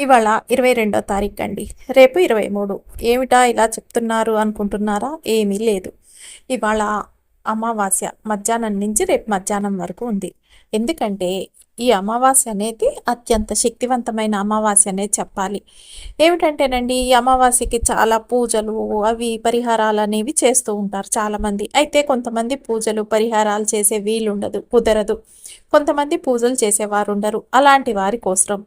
ఇవాళ ఇరవై రెండో తారీఖు అండి. రేపు ఇరవై మూడు. ఏమిటా ఇలా చెప్తున్నారు అనుకుంటున్నారా? ఏమీ లేదు. ఇవాళ అమావాస్య. మధ్యాహ్నం నుంచి రేపు మధ్యాహ్నం వరకు ఉంది. ఎందుకంటే ఈ అమావాస్య అనేది అత్యంత శక్తివంతమైన అమావాస్య అనేది చెప్పాలి. ఏమిటంటేనండి ఈ అమావాస్యకి చాలా పూజలు అవి పరిహారాలు అనేవి చేస్తూ ఉంటారు చాలామంది. అయితే కొంతమంది పూజలు పరిహారాలు చేసే వీలుండదు కుదరదు. కొంతమంది పూజలు చేసేవారు ఉండరు అలాంటి వారి కోసం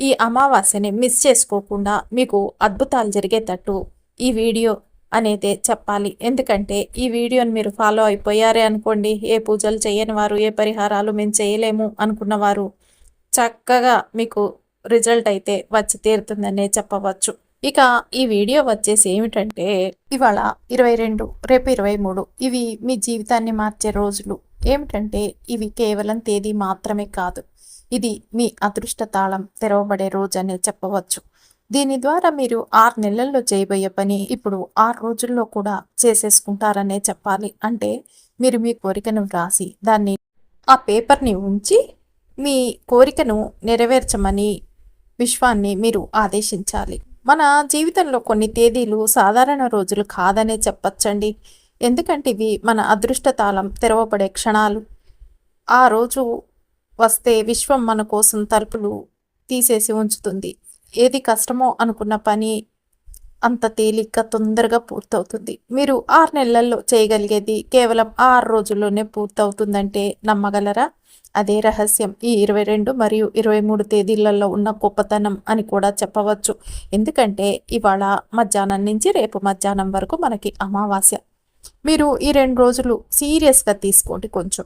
ఈ అమావాస్యని మిస్ చేసుకోకుండా మీకు అద్భుతాలు జరిగేటట్టు ఈ వీడియో అనేది చెప్పాలి. ఎందుకంటే ఈ వీడియోని మీరు ఫాలో అయిపోయారే అనుకోండి. ఏ పూజలు చేయని వారు ఏ పరిహారాలు మేము చేయలేము అనుకున్నవారు చక్కగా మీకు రిజల్ట్ అయితే వచ్చి తీరుతుందనే చెప్పవచ్చు. ఇక ఈ వీడియో వచ్చేసి ఏమిటంటే ఇవాళ ఇరవై రెండు రేపు ఇరవై మూడు. ఇవి మీ జీవితాన్ని మార్చే రోజులు. ఏమిటంటే ఇవి కేవలం తేదీ మాత్రమే కాదు. ఇది మీ అదృష్ట తాళం తెరవబడే రోజు అనే చెప్పవచ్చు. దీని ద్వారా మీరు ఆరు నెలల్లో చేయబోయే పని ఇప్పుడు ఆరు రోజుల్లో కూడా చేసేసుకుంటారనే చెప్పాలి. అంటే మీరు మీ కోరికను వ్రాసి దాన్ని ఆ పేపర్ని ఉంచి మీ కోరికను నెరవేర్చమని విశ్వాన్ని మీరు ఆదేశించాలి. మన జీవితంలో కొన్ని తేదీలు సాధారణ రోజులు కాదనే చెప్పచ్చండి. ఎందుకంటే ఇవి మన అదృష్ట తాళం తెరవబడే క్షణాలు. ఆ రోజు వస్తే విశ్వం మన కోసం తలుపులు తీసేసి ఉంచుతుంది. ఏది కష్టమో అనుకున్న పని అంత తేలిగ్గా తొందరగా పూర్తవుతుంది. మీరు ఆరు నెలల్లో చేయగలిగేది కేవలం ఆరు రోజుల్లోనే పూర్తవుతుందంటే నమ్మగలరా? అదే రహస్యం. ఈ ఇరవై రెండు మరియు ఇరవై మూడు తేదీలలో ఉన్న గొప్పతనం అని కూడా చెప్పవచ్చు. ఎందుకంటే ఇవాళ మధ్యాహ్నం నుంచి రేపు మధ్యాహ్నం వరకు మనకి అమావాస్య. మీరు ఈ రెండు రోజులు సీరియస్గా తీసుకోండి కొంచెం.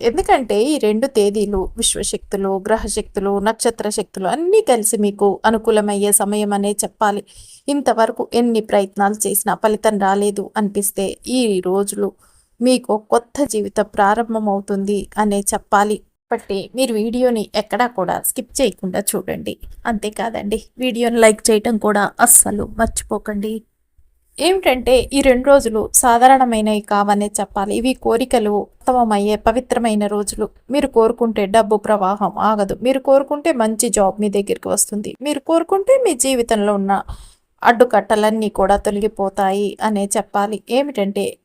ఎందుకంటే ఈ రెండు తేదీలు విశ్వశక్తులు గ్రహశక్తులు నక్షత్ర శక్తులు అన్నీ కలిసి మీకు అనుకూలమయ్యే సమయం అనే చెప్పాలి. ఇంతవరకు ఎన్ని ప్రయత్నాలు చేసినా ఫలితం రాలేదు అనిపిస్తే ఈ రోజులు మీకు కొత్త జీవితం ప్రారంభమవుతుంది అనే చెప్పాలి. బట్టి మీరు వీడియోని ఎక్కడా కూడా స్కిప్ చేయకుండా చూడండి. అంతేకాదండి వీడియోని లైక్ చేయటం కూడా అస్సలు మర్చిపోకండి. ఏమిటంటే ఈ రెండు రోజులు సాధారణమైనవి కావనే చెప్పాలి. ఇవి కోరికలు ఉత్తమమయ్యే పవిత్రమైన రోజులు. మీరు కోరుకుంటే డబ్బు ప్రవాహం ఆగదు. మీరు కోరుకుంటే మంచి జాబ్ మీ దగ్గరికి వస్తుంది. మీరు కోరుకుంటే మీ జీవితంలో ఉన్న అడ్డుకట్టలన్నీ కూడా తొలగిపోతాయి అనే చెప్పాలి. ఏమిటంటే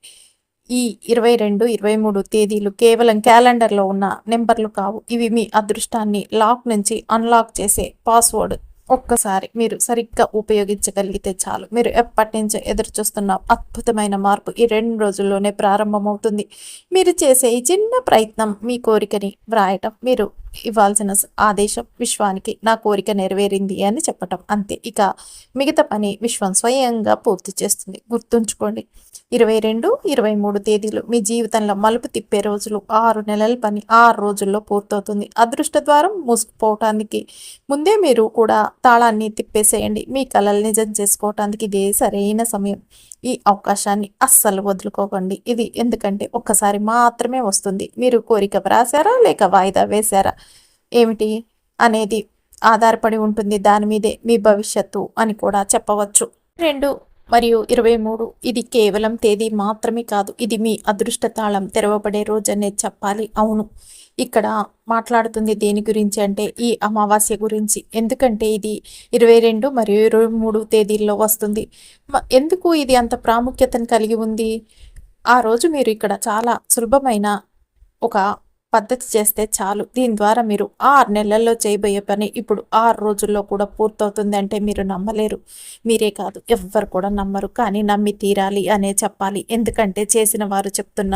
ఈ ఇరవై రెండు ఇరవై మూడు తేదీలు కేవలం క్యాలెండర్లో ఉన్న నెంబర్లు కావు. ఇవి మీ అదృష్టాన్ని లాక్ నుంచి అన్లాక్ చేసే పాస్వర్డ్. ఒక్కసారి మీరు సరిగ్గా ఉపయోగించగలిగితే చాలు. మీరు ఎప్పటి నుంచో ఎదురు చూస్తున్న అద్భుతమైన మార్పు ఈ రెండు రోజుల్లోనే ప్రారంభమవుతుంది. మీరు చేసే ఈ చిన్న ప్రయత్నం మీ కోరికని వ్రాయటం మీరు ఇవ్వాల్సిన ఆదేశం విశ్వానికి నా కోరిక నెరవేరింది అని చెప్పటం అంతే. ఇక మిగతా పని విశ్వం స్వయంగా పూర్తి చేస్తుంది. గుర్తుంచుకోండి ఇరవై రెండు ఇరవై మూడు తేదీలు మీ జీవితంలో మలుపు తిప్పే రోజులు. ఆరు నెలల పని ఆరు రోజుల్లో పూర్తవుతుంది. అదృష్ట ద్వారం మూసుకుపోవటానికి ముందే మీరు కూడా తాళాన్ని తిప్పేసేయండి. మీ కళలు నిజం చేసుకోవటానికి ఇదే సరైన సమయం. ఈ అవకాశాన్ని అస్సలు వదులుకోకండి. ఇది ఎందుకంటే ఒక్కసారి మాత్రమే వస్తుంది. మీరు కోరిక వ్రాసారా లేక వాయిదా వేశారా? ఏమిటి? అనేది ఆధారపడి ఉంటుంది. దాని మీదే మీ భవిష్యత్తు అని కూడా చెప్పవచ్చు. రెండు మరియు ఇరవై మూడు ఇది కేవలం తేదీ మాత్రమే కాదు. ఇది మీ అదృష్ట తాళం తెరవబడే రోజు చెప్పాలి. అవును. ఇక్కడ మాట్లాడుతుంది దేని గురించి అంటే ఈ అమావాస్య గురించి. ఎందుకంటే ఇది ఇరవై రెండు మరియు ఇరవై మూడు తేదీల్లో వస్తుంది. ఎందుకు ఇది అంత ప్రాముఖ్యతను కలిగి ఉంది? ఆ రోజు మీరు ఇక్కడ చాలా సులభమైన ఒక పద్ధతి చేస్తే చాలు. దీని ద్వారా మీరు ఆరు నెలల్లో చేయబోయే పని ఇప్పుడు ఆరు రోజుల్లో కూడా పూర్తవుతుంది అంటే మీరు నమ్మలేరు. మీరే కాదు ఎవ్వరు కూడా నమ్మరు. కానీ నమ్మి తీరాలి అనే చెప్పాలి. ఎందుకంటే చేసిన వారు చెప్తున్న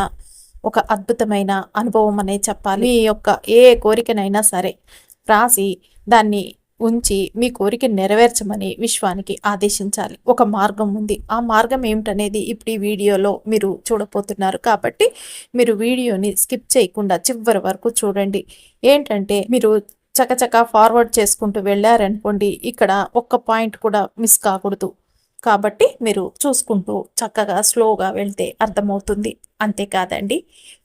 ఒక అద్భుతమైన అనుభవం అనే చెప్పాలి. మీ యొక్క ఏ కోరికనైనా సరే రాసి దాన్ని ఉంచి మీ కోరిక నెరవేర్చమని విశ్వానికి ఆదేశించాలి. ఒక మార్గం ఉంది. ఆ మార్గం ఏమిటనేది ఇప్పుడు ఈ వీడియోలో మీరు చూడబోతున్నారు కాబట్టి మీరు వీడియోని స్కిప్ చేయకుండా చివరి వరకు చూడండి. ఏంటంటే మీరు చకచక ఫార్వర్డ్ చేసుకుంటూ వెళ్ళారనుకోండి ఇక్కడ ఒక్క పాయింట్ కూడా మిస్ కాకూడదు. కాబట్టి మీరు చూసుకుంటూ చక్కగా స్లోగా వెళ్తే అర్థమవుతుంది. అంతేకాదండి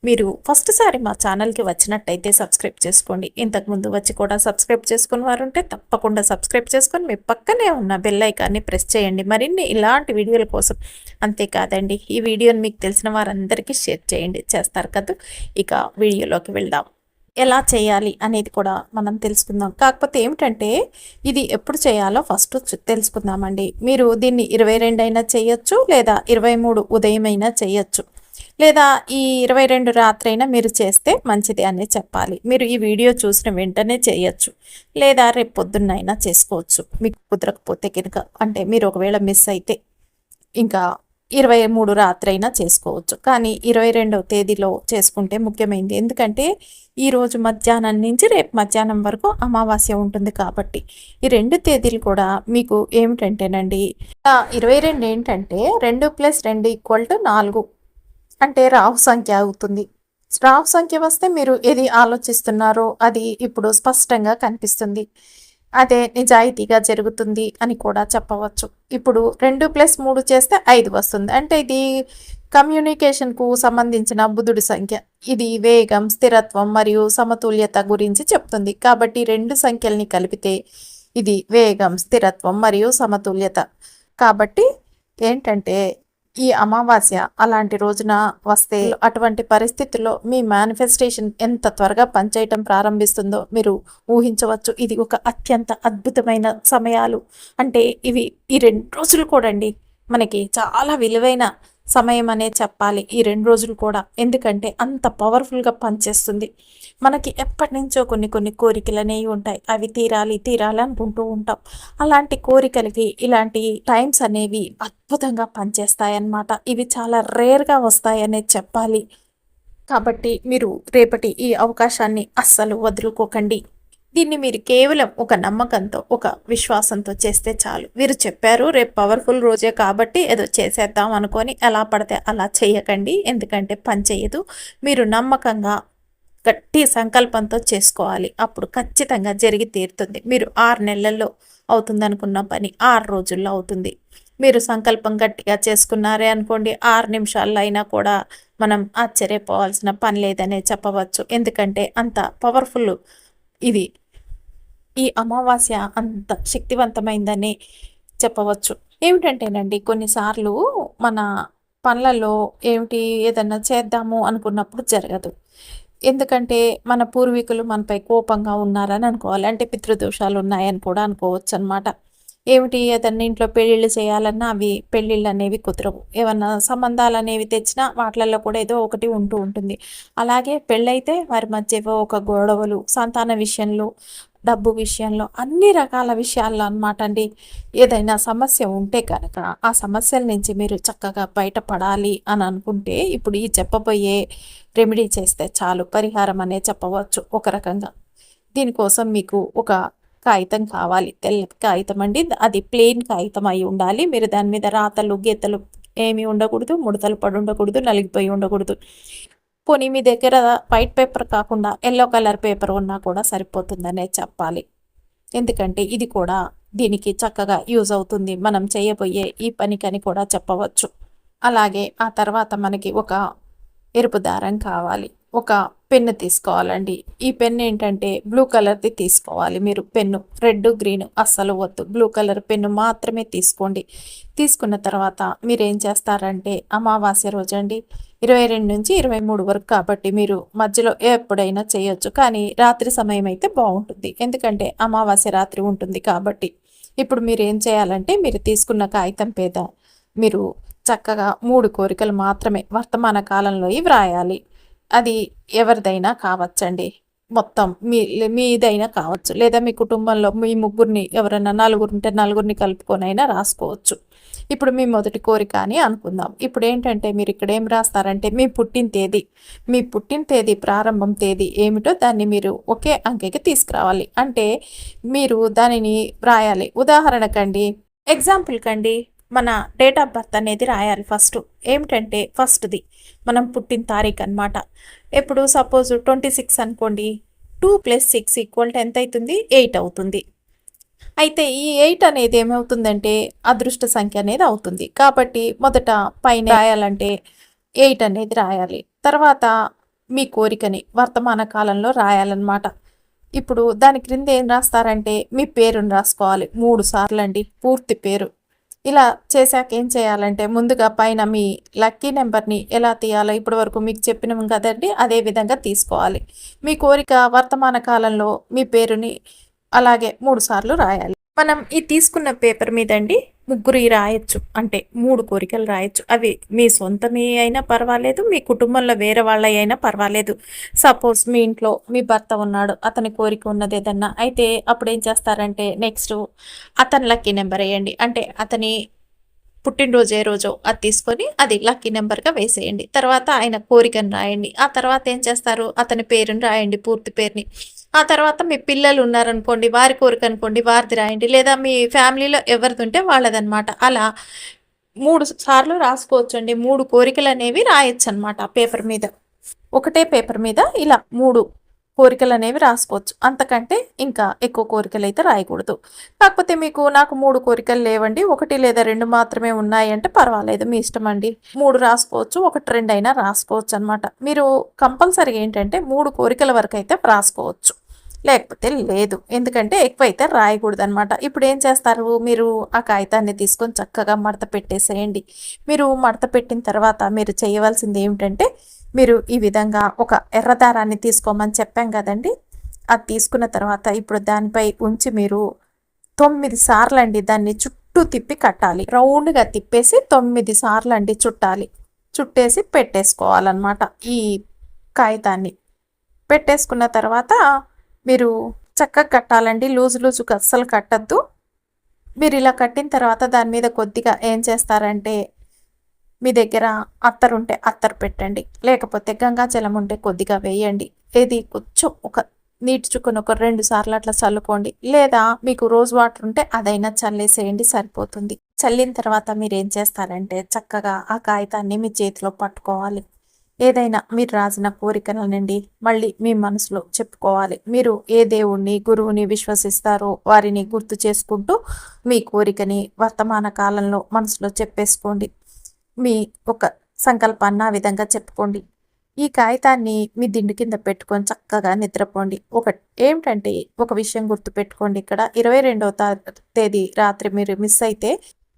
మీరు ఫస్ట్ సారి మా ఛానల్కి వచ్చినట్టయితే సబ్స్క్రైబ్ చేసుకోండి. ఇంతకుముందు వచ్చి కూడా సబ్స్క్రైబ్ చేసుకుని వారు ఉంటే తప్పకుండా సబ్స్క్రైబ్ చేసుకొని మీ పక్కనే ఉన్న బెల్ ఐకాన్ని ప్రెస్ చేయండి. మరిన్ని ఇలాంటి వీడియోల కోసం అంతేకాదండి ఈ వీడియోని మీకు తెలిసిన వారందరికీ షేర్ చేయండి. చేస్తారు కదా? ఇక వీడియోలోకి వెళ్దాం. ఎలా చేయాలి అనేది కూడా మనం తెలుసుకుందాం. కాకపోతే ఏమిటంటే ఇది ఎప్పుడు చేయాలో ఫస్ట్ తెలుసుకుందామండి. మీరు దీన్ని ఇరవై రెండు అయినా చేయొచ్చు లేదా ఇరవై మూడు ఉదయం అయినా చేయొచ్చు. లేదా ఈ ఇరవై రెండు రాత్రైనా మీరు చేస్తే మంచిది అని చెప్పాలి. మీరు ఈ వీడియో చూసిన వెంటనే చేయొచ్చు లేదా రేపు పొద్దున్నైనా చేసుకోవచ్చు. మీకు కుదరకపోతే కనుక అంటే మీరు ఒకవేళ మిస్ అయితే. ఇంకా ఇరవై మూడు రాత్రైనా చేసుకోవచ్చు. కానీ ఇరవై రెండవ తేదీలో చేసుకుంటే ముఖ్యమైనది ఎందుకంటే ఈరోజు మధ్యాహ్నం నుంచి రేపు మధ్యాహ్నం వరకు అమావాస్య ఉంటుంది కాబట్టి. ఈ రెండు తేదీలు కూడా మీకు ఏమిటంటేనండి ఇరవై రెండు ఏంటంటే రెండు ప్లస్ రెండు ఈక్వల్ టు నాలుగు. అంటే రాహు సంఖ్య అవుతుంది. రాహు సంఖ్య వస్తే మీరు ఏది ఆలోచిస్తున్నారో అది ఇప్పుడు స్పష్టంగా కనిపిస్తుంది. అదే నిజాయితీగా జరుగుతుంది అని కూడా చెప్పవచ్చు. ఇప్పుడు రెండు ప్లస్ మూడు చేస్తే ఐదు వస్తుంది. అంటే ఇది కమ్యూనికేషన్కు సంబంధించిన బుధుడి సంఖ్య. ఇది వేగం స్థిరత్వం మరియు సమతుల్యత గురించి చెప్తుంది. కాబట్టి రెండు సంఖ్యల్ని కలిపితే ఇది వేగం స్థిరత్వం మరియు సమతుల్యత. కాబట్టి ఏంటంటే ఈ అమావాస్య అలాంటి రోజున వస్తే అటువంటి పరిస్థితుల్లో మీ మేనిఫెస్టేషన్ ఎంత త్వరగా పనిచేయటం ప్రారంభిస్తుందో మీరు ఊహించవచ్చు. ఇది ఒక అత్యంత అద్భుతమైన సమయాలు. అంటే ఇవి ఈ రెండు రోజులు కూడా అండి మనకి చాలా విలువైన సమయం అనే చెప్పాలి ఈ రెండు రోజులు కూడా. ఎందుకంటే అంత పవర్ఫుల్గా పనిచేస్తుంది. మనకి ఎప్పటి నుంచో కొన్ని కొన్ని కోరికలు అనేవి ఉంటాయి. అవి తీరాలి తీరాలి అనుకుంటూ ఉంటాం. అలాంటి కోరికలకి ఇలాంటి టైమ్స్ అనేవి అద్భుతంగా పనిచేస్తాయి అన్నమాట ఇవి చాలా రేర్గా వస్తాయనే చెప్పాలి. కాబట్టి మీరు రేపటి ఈ అవకాశాన్ని అస్సలు వదులుకోకండి. దీన్ని మీరు కేవలం ఒక నమ్మకంతో ఒక విశ్వాసంతో చేస్తే చాలు. వీరు చెప్పారు రేపు పవర్ఫుల్ రోజే కాబట్టి ఏదో చేసేద్దాం అనుకొని ఎలా పడితే అలా చేయకండి ఎందుకంటే పని చేయదు. మీరు నమ్మకంగా గట్టి సంకల్పంతో చేసుకోవాలి. అప్పుడు ఖచ్చితంగా జరిగి తీరుతుంది. మీరు ఆరు నెలల్లో అవుతుంది అనుకున్న పని ఆరు రోజుల్లో అవుతుంది. మీరు సంకల్పం గట్టిగా చేసుకున్నారే అనుకోండి ఆరు నిమిషాల్లో అయినా కూడా మనం ఆశ్చర్యపోవాల్సిన పని లేదనే చెప్పవచ్చు. ఎందుకంటే అంత పవర్ఫుల్ ఇది ఈ అమావాస్య అంత శక్తివంతమైందని చెప్పవచ్చు. ఏమిటంటేనండి కొన్నిసార్లు మన పనులలో ఏమిటి ఏదన్నా చేద్దాము అనుకున్నప్పుడు జరగదు. ఎందుకంటే మన పూర్వీకులు మనపై కోపంగా ఉన్నారని అనుకోవాలి. అంటే పితృదోషాలు ఉన్నాయని కూడా అనుకోవచ్చు అనమాట ఏమిటి ఏదన్నా ఇంట్లో పెళ్ళిళ్ళు చేయాలన్నా అవి పెళ్ళిళ్ళు అనేవి కుదరవు. ఏమన్నా సంబంధాలు అనేవి తెచ్చినా వాటిలలో కూడా ఏదో ఒకటి ఉంటూ ఉంటుంది. అలాగే పెళ్ళైతే వారి మధ్య ఏవో ఒక గొడవలు సంతాన విషయంలో డబ్బు విషయంలో అన్ని రకాల విషయాల్లో అనమాట అండి. ఏదైనా సమస్య ఉంటే కనుక ఆ సమస్యల నుంచి మీరు చక్కగా బయటపడాలి అని అనుకుంటే ఇప్పుడు ఈ చెప్పబోయే రెమెడీ చేస్తే చాలు పరిహారం అనే చెప్పవచ్చు ఒక రకంగా. దీనికోసం మీకు ఒక కాగితం కావాలి తెల్ల కాగితం అండి. అది ప్లెయిన్ కాగితం అయి ఉండాలి. మీరు దాని మీద రాతలు గీతలు ఏమీ ఉండకూడదు ముడతలు పడి ఉండకూడదు నలిగిపోయి ఉండకూడదు. పోనీ మీ దగ్గర వైట్ పేపర్ కాకుండా ఎల్లో కలర్ పేపర్ ఉన్నా కూడా సరిపోతుందనే చెప్పాలి. ఎందుకంటే ఇది కూడా దీనికి చక్కగా యూజ్ అవుతుంది. మనం చేయబోయే ఈ పనికని కూడా చెప్పవచ్చు. అలాగే ఆ తర్వాత మనకి ఒక ఎరుపు దారం కావాలి. ఒక పెన్ను తీసుకోవాలండి. ఈ పెన్ ఏంటంటే బ్లూ కలర్ది తీసుకోవాలి మీరు. పెన్ను రెడ్ గ్రీన్ అస్సలు వద్దు. బ్లూ కలర్ పెన్ను మాత్రమే తీసుకోండి. తీసుకున్న తర్వాత మీరు ఏం చేస్తారంటే అమావాస్య రోజు అండి ఇరవై రెండు నుంచి ఇరవై మూడు వరకు కాబట్టి మీరు మధ్యలో ఎప్పుడైనా చేయొచ్చు. కానీ రాత్రి సమయం అయితే బాగుంటుంది. ఎందుకంటే అమావాస్య రాత్రి ఉంటుంది కాబట్టి ఇప్పుడు మీరు ఏం చేయాలంటే మీరు తీసుకున్న కాగితం పేద మీరు చక్కగా మూడు కోరికలు మాత్రమే వర్తమాన కాలంలో వ్రాయాలి. అది ఎవరిదైనా కావచ్చండి. మొత్తం మీ మీదైనా కావచ్చు. లేదా మీ కుటుంబంలో మీ ముగ్గురిని ఎవరైనా నలుగురు ఉంటే నలుగురిని కలుపుకొనైనా రాసుకోవచ్చు. ఇప్పుడు మీ మొదటి కోరిక అని అనుకుందాం. ఇప్పుడు ఏంటంటే మీరు ఇక్కడ ఏం రాస్తారంటే మీ పుట్టిన తేదీ. మీ పుట్టిన తేదీ ప్రారంభం తేదీ ఏమిటో దాన్ని మీరు ఒకే అంకెకి తీసుకురావాలి. అంటే మీరు దానిని వ్రాయాలి ఉదాహరణకండి ఎగ్జాంపుల్ కండి. మన డేట్ ఆఫ్ బర్త్ అనేది రాయాలి ఫస్ట్ ఏమిటంటే ఫస్ట్ది మనం పుట్టిన తారీఖు అనమాట ఇప్పుడు సపోజ్ ట్వంటీ సిక్స్ అనుకోండి. Two plus six equal to ఎంత అవుతుంది? ఎయిట్ అవుతుంది. అయితే ఈ ఎయిట్ అనేది ఏమవుతుందంటే అదృష్ట సంఖ్య అనేది అవుతుంది. కాబట్టి మొదట పైన రాయాలంటే ఎయిట్ అనేది రాయాలి. తర్వాత మీ కోరికని వర్తమాన కాలంలో రాయాలన్నమాట. ఇప్పుడు దాని క్రింద ఏం రాస్తారంటే మీ పేరుని రాసుకోవాలి. మూడు సార్లు అండి. పూర్తి పేరు. ఇలా చేశాక ఏం చేయాలంటే ముందుగా పైన మీ లక్కీ నెంబర్ని ఎలా తీయాలో ఇప్పటి వరకు మీకు చెప్పినాం కదండి అదే విధంగా తీసుకోవాలి. మీ కోరిక వర్తమాన కాలంలో మీ పేరుని అలాగే మూడు సార్లు రాయాలి. మనం ఈ తీసుకున్న పేపర్ మీదండి ముగ్గురు రాయొచ్చు. అంటే మూడు కోరికలు రాయొచ్చు. అవి మీ సొంతమే అయినా పర్వాలేదు మీ కుటుంబంలో వేరే వాళ్ళ అయినా పర్వాలేదు. సపోజ్ మీ ఇంట్లో మీ భర్త ఉన్నాడు అతని కోరిక ఉన్నది ఏదన్నా అయితే అప్పుడు ఏం చేస్తారంటే నెక్స్ట్ అతని లక్కీ నెంబర్ వేయండి. అంటే అతని పుట్టినరోజు ఏ రోజో అది తీసుకొని అది లక్కీ నెంబర్గా వేసేయండి. తర్వాత ఆయన కోరికను రాయండి. ఆ తర్వాత ఏం చేస్తారు? అతని పేరుని రాయండి పూర్తి పేరుని. ఆ తర్వాత మీ పిల్లలు ఉన్నారనుకోండి వారి కోరిక అనుకోండి వారిది రాయండి. లేదా మీ ఫ్యామిలీలో ఎవరిది ఉంటే వాళ్ళదనమాట. అలా మూడు సార్లు రాసుకోవచ్చు అండి మూడు కోరికలు అనేవి రాయొచ్చు అనమాట పేపర్ మీద. ఒకటే పేపర్ మీద ఇలా మూడు కోరికలు అనేవి రాసుకోవచ్చు. అంతకంటే ఇంకా ఎక్కువ కోరికలు అయితే రాయకూడదు. కాకపోతే మీకు నాకు మూడు కోరికలు లేవండి. ఒకటి లేదా రెండు మాత్రమే ఉన్నాయి అంటే పర్వాలేదు మీ ఇష్టం అండి మూడు రాసుకోవచ్చు ఒకటి రెండు అయినా రాసుకోవచ్చు అనమాట మీరు కంపల్సరీ ఏంటంటే మూడు కోరికల వరకు అయితే రాసుకోవచ్చు. లేకపోతే లేదు. ఎందుకంటే ఎక్కువైతే రాయకూడదు అనమాట ఇప్పుడు ఏం చేస్తారు? మీరు ఆ కాగితాన్ని తీసుకొని చక్కగా మడత పెట్టేసేయండి. మీరు మడత పెట్టిన తర్వాత మీరు చేయవలసింది ఏమిటంటే మీరు ఈ విధంగా ఒక ఎర్రదారాన్ని తీసుకోమని చెప్పాం కదండి. అది తీసుకున్న తర్వాత ఇప్పుడు దానిపై ఉంచి మీరు తొమ్మిది సార్లు అండి దాన్ని చుట్టూ తిప్పి కట్టాలి. రౌండ్గా తిప్పేసి తొమ్మిది సార్లు అండి చుట్టాలి. చుట్టేసి పెట్టేసుకోవాలన్నమాట ఈ కాగితాన్ని. పెట్టేసుకున్న తర్వాత మీరు చక్కగా కట్టాలండి. లూజు లూజుగా అస్సలు కట్టద్దు. మీరు ఇలా కట్టిన తర్వాత దాని మీద కొద్దిగా ఏం చేస్తారంటే మీ దగ్గర అత్తరు ఉంటే అత్తరు పెట్టండి. లేకపోతే గంగాజలం ఉంటే కొద్దిగా వేయండి. ఇది కొంచెం ఒక నీటి చుక్కను ఒక రెండు సార్లు అట్లా చల్లుకోండి. లేదా మీకు రోజ్ వాటర్ ఉంటే అదైనా చల్లేసేయండి సరిపోతుంది. చల్లిన తర్వాత మీరు ఏం చేస్తారంటే చక్కగా ఆ కాగితాన్ని మీ చేతిలో పట్టుకోవాలి. ఏదైనా మీరు రాసిన కోరికలనండి మళ్ళీ మీ మనసులో చెప్పుకోవాలి. మీరు ఏ దేవుణ్ణి గురువుని విశ్వసిస్తారో వారిని గుర్తు చేసుకుంటూ మీ కోరికని వర్తమాన కాలంలో మనసులో చెప్పేసుకోండి. మీ ఒక సంకల్పాన్ని ఆ విధంగా చెప్పుకోండి. ఈ కాగితాన్ని మీ దిండు కింద పెట్టుకొని చక్కగా నిద్రపోండి. ఒక ఏమిటంటే ఒక విషయం గుర్తు పెట్టుకోండి ఇక్కడ. ఇరవై రెండవ తేదీ రాత్రి మీరు మిస్ అయితే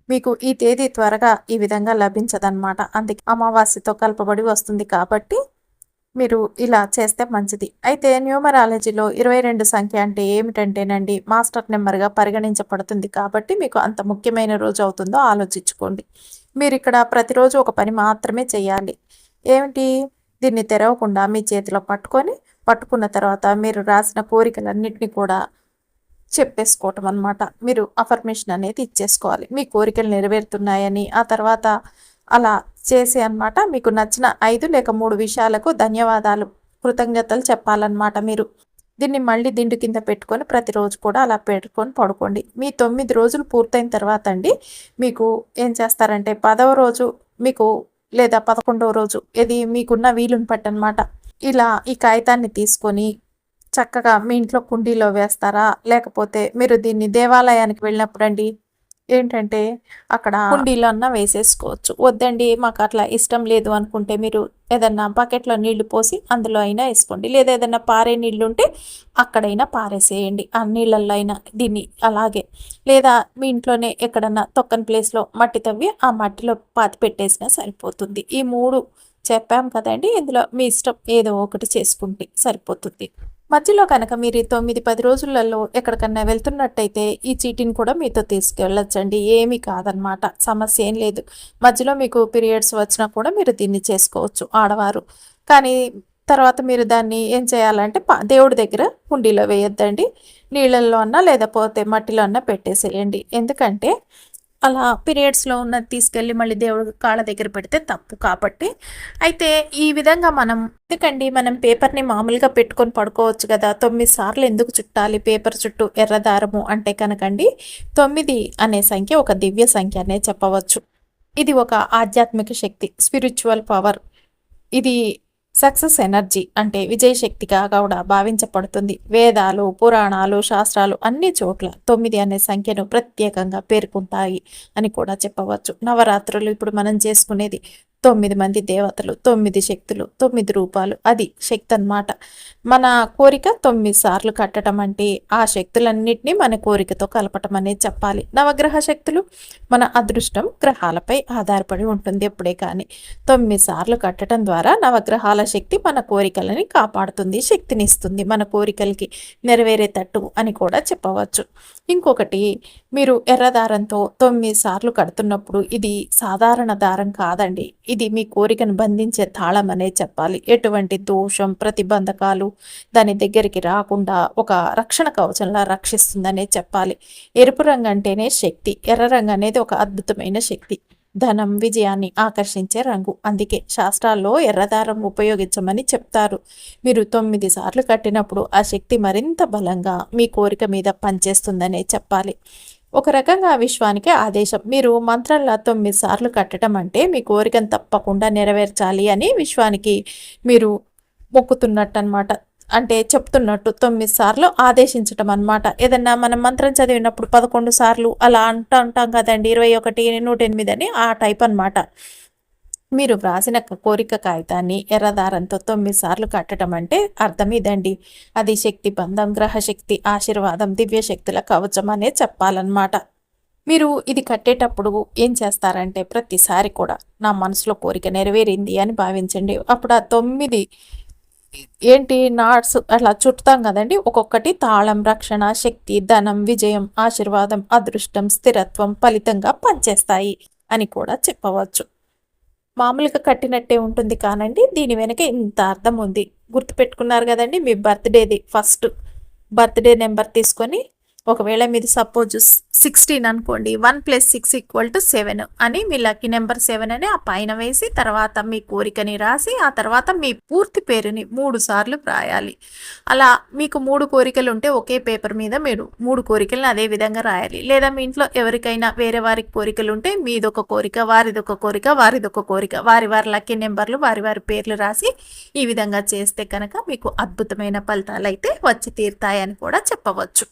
మీకు ఈ తేదీ త్వరగా ఈ విధంగా లభించదన్నమాట. అందుకే అమావాస్యతో కలపబడి వస్తుంది కాబట్టి మీరు ఇలా చేస్తే మంచిది. అయితే న్యూమరాలజీలో ఇరవై రెండు సంఖ్య అంటే ఏమిటంటేనండి మాస్టర్ నెంబర్గా పరిగణించబడుతుంది కాబట్టి మీకు అంత ముఖ్యమైన రోజు అవుతుందో ఆలోచించుకోండి. మీరు ఇక్కడ ప్రతిరోజు ఒక పని మాత్రమే చేయాలి. ఏమిటి? దీన్ని తెరవకుండా మీ చేతిలో పట్టుకొని పట్టుకున్న తర్వాత మీరు రాసిన కోరికలన్నింటినీ కూడా చెప్పేసుకోవటం అనమాట మీరు అఫర్మేషన్ అనేది ఇచ్చేసుకోవాలి. మీ కోరికలు నెరవేరుతున్నాయని ఆ తర్వాత అలా చేసి అనమాట మీకు నచ్చిన ఐదు లేక మూడు విషయాలకు ధన్యవాదాలు కృతజ్ఞతలు చెప్పాలన్నమాట మీరు. దీన్ని మళ్ళీ దిండు కింద పెట్టుకొని ప్రతిరోజు కూడా అలా పెట్టుకొని పడుకోండి. మీ తొమ్మిది రోజులు పూర్తయిన తర్వాత అండి మీకు ఏం చేస్తారంటే పదవ రోజు మీకు లేదా పదకొండవ రోజు ఇది మీకున్న వీలుని పట్టనమాట ఇలా ఈ కాగితాన్ని తీసుకొని చక్కగా మీ ఇంట్లో కుండీలో వేస్తారా? లేకపోతే మీరు దీన్ని దేవాలయానికి వెళ్ళినప్పుడు అండి ఏంటంటే అక్కడ కుండీలో అన్న వేసేసుకోవచ్చు. వద్దండి మాకు అట్లా ఇష్టం లేదు అనుకుంటే మీరు ఏదన్నా బకెట్లో నీళ్ళు పోసి అందులో అయినా వేసుకోండి. లేదా ఏదైనా పారే నీళ్ళు ఉంటే అక్కడైనా పారేసేయండి. ఆ నీళ్ళల్లో అయినా దీన్ని అలాగే. లేదా మీ ఇంట్లోనే ఎక్కడన్నా తొక్కని ప్లేస్లో మట్టి తవ్వి ఆ మట్టిలో పాతి పెట్టేసినా సరిపోతుంది. ఈ మూడు చెప్పాం కదండి ఇందులో మీ ఇష్టం ఏదో ఒకటి చేసుకుంటే సరిపోతుంది. మధ్యలో కనుక మీరు తొమ్మిది పది రోజులలో ఎక్కడికన్నా వెళ్తున్నట్టయితే ఈ చీటీని కూడా మీతో తీసుకెళ్ళొచ్చండి. ఏమీ కాదనమాట. సమస్య ఏం లేదు. మధ్యలో మీకు పీరియడ్స్ వచ్చినా కూడా మీరు దీన్ని చేసుకోవచ్చు ఆడవారు. కానీ తర్వాత మీరు దాన్ని ఏం చేయాలంటే దేవుడి దగ్గర హుండీలో వేయొద్దండి. నీళ్ళల్లో అన్నా లేకపోతే మట్టిలో అన్నా పెట్టేసేయండి. ఎందుకంటే అలా పీరియడ్స్లో ఉన్నది తీసుకెళ్ళి మళ్ళీ దేవుడు కాళ్ళ దగ్గర పెడితే తప్పు కాబట్టి. అయితే ఈ విధంగా మనం ఎందుకండి మనం పేపర్ని మామూలుగా పెట్టుకొని పడుకోవచ్చు కదా? తొమ్మిది సార్లు ఎందుకు చుట్టాలి? పేపర్ చుట్టూ ఎర్రదారము అంటే కనుకండి తొమ్మిది అనే సంఖ్య ఒక దివ్య సంఖ్య అనే చెప్పవచ్చు. ఇది ఒక ఆధ్యాత్మిక శక్తి స్పిరిచువల్ పవర్. ఇది సక్సెస్ ఎనర్జీ అంటే విజయశక్తిగా కూడా భావించబడుతుంది. వేదాలు పురాణాలు శాస్త్రాలు అన్ని చోట్ల తొమ్మిది అనే సంఖ్యను ప్రత్యేకంగా పేర్కొంటాయి అని కూడా చెప్పవచ్చు. నవరాత్రులు ఇప్పుడు మనం చేసుకునేది తొమ్మిది మంది దేవతలు తొమ్మిది శక్తులు తొమ్మిది రూపాలు. అది శక్తి అన్నమాట. మన కోరిక తొమ్మిది సార్లు కట్టడం అంటే ఆ శక్తులన్నింటినీ మన కోరికతో కలపటం అనేది చెప్పాలి. నవగ్రహ శక్తులు మన అదృష్టం గ్రహాలపై ఆధారపడి ఉంటుంది ఎప్పుడే కానీ. తొమ్మిది సార్లు కట్టడం ద్వారా నవగ్రహాల శక్తి మన కోరికలని కాపాడుతుంది శక్తినిస్తుంది మన కోరికలకి నెరవేరేటట్టు అని కూడా చెప్పవచ్చు. ఇంకొకటి మీరు ఎర్ర దారంతో తొమ్మిది సార్లు కడుతున్నప్పుడు ఇది సాధారణ దారం కాదండి. ఇది మీ కోరికను బంధించే తాళం అనే చెప్పాలి. ఎటువంటి దోషం ప్రతిబంధకాలు దాని దగ్గరికి రాకుండా ఒక రక్షణ కవచంలా రక్షిస్తుందనే చెప్పాలి. ఎరుపు రంగు అంటేనే శక్తి ఎర్ర రంగు అనేది ఒక అద్భుతమైన శక్తి. ధనం విజయాన్ని ఆకర్షించే రంగు. అందుకే శాస్త్రాల్లో ఎర్రదారం ఉపయోగించమని చెప్తారు. మీరు తొమ్మిది సార్లు కట్టినప్పుడు ఆ శక్తి మరింత బలంగా మీ కోరిక మీద పనిచేస్తుందనే చెప్పాలి. ఒక రకంగా విశ్వానికి ఆదేశం. మీరు మంత్రంలా తొమ్మిది సార్లు కట్టడం అంటే మీ కోరికను తప్పకుండా నెరవేర్చాలి అని విశ్వానికి మీరు మొక్కుతున్నట్టు అనమాట అంటే చెప్తున్నట్టు తొమ్మిది సార్లు ఆదేశించటం అనమాట ఏదన్నా మనం మంత్రం చదివినప్పుడు పదకొండు సార్లు అలా అంటూ ఉంటాం కదండి ఇరవై ఒకటి నూట ఎనిమిది అని ఆ టైప్ అనమాట మీరు వ్రాసిన కోరిక కాగితాన్ని ఎర్రదారంతో తొమ్మిది సార్లు కట్టడం అంటే అర్థం ఇదండి. అది శక్తి బంధం గ్రహశక్తి ఆశీర్వాదం దివ్య శక్తుల కవచం అనే చెప్పాలన్నమాట. మీరు ఇది కట్టేటప్పుడు ఏం చేస్తారంటే ప్రతిసారి కూడా నా మనసులో కోరిక నెరవేరింది అని భావించండి. అప్పుడు ఆ తొమ్మిది ఏంటి నాట్స్ అట్లా చుట్టుతాం కదండి. ఒక్కొక్కటి తాళం రక్షణ శక్తి ధనం విజయం ఆశీర్వాదం అదృష్టం స్థిరత్వం ఫలితంగా పనిచేస్తాయి అని కూడా చెప్పవచ్చు. మామూలుగా కట్టినట్టే ఉంటుంది కానండి. దీని వెనక ఇంత అర్థం ఉంది. గుర్తుపెట్టుకున్నారు కదండి మీ బర్త్డేది ఫస్ట్. బర్త్డే నెంబర్ తీసుకొని ఒకవేళ మీది సపోజ్ సిక్స్టీన్ అనుకోండి one plus six equal to seven అని మీ లక్కీ నెంబర్ సెవెన్ అని ఆ పైన వేసి తర్వాత మీ కోరికని రాసి ఆ తర్వాత మీ పూర్తి పేరుని మూడు సార్లు రాయాలి. అలా మీకు మూడు కోరికలు ఉంటే ఒకే పేపర్ మీద మీరు మూడు కోరికలను అదే విధంగా రాయాలి. లేదా మీ ఇంట్లో ఎవరికైనా వేరే వారికి కోరికలు ఉంటే మీదొక కోరిక వారిదొక కోరిక వారిదొక కోరిక వారి వారి లక్కీ నెంబర్లు వారి వారి పేర్లు రాసి ఈ విధంగా చేస్తే కనుక మీకు అద్భుతమైన ఫలితాలు అయితే వచ్చి తీరుతాయని కూడా చెప్పవచ్చు.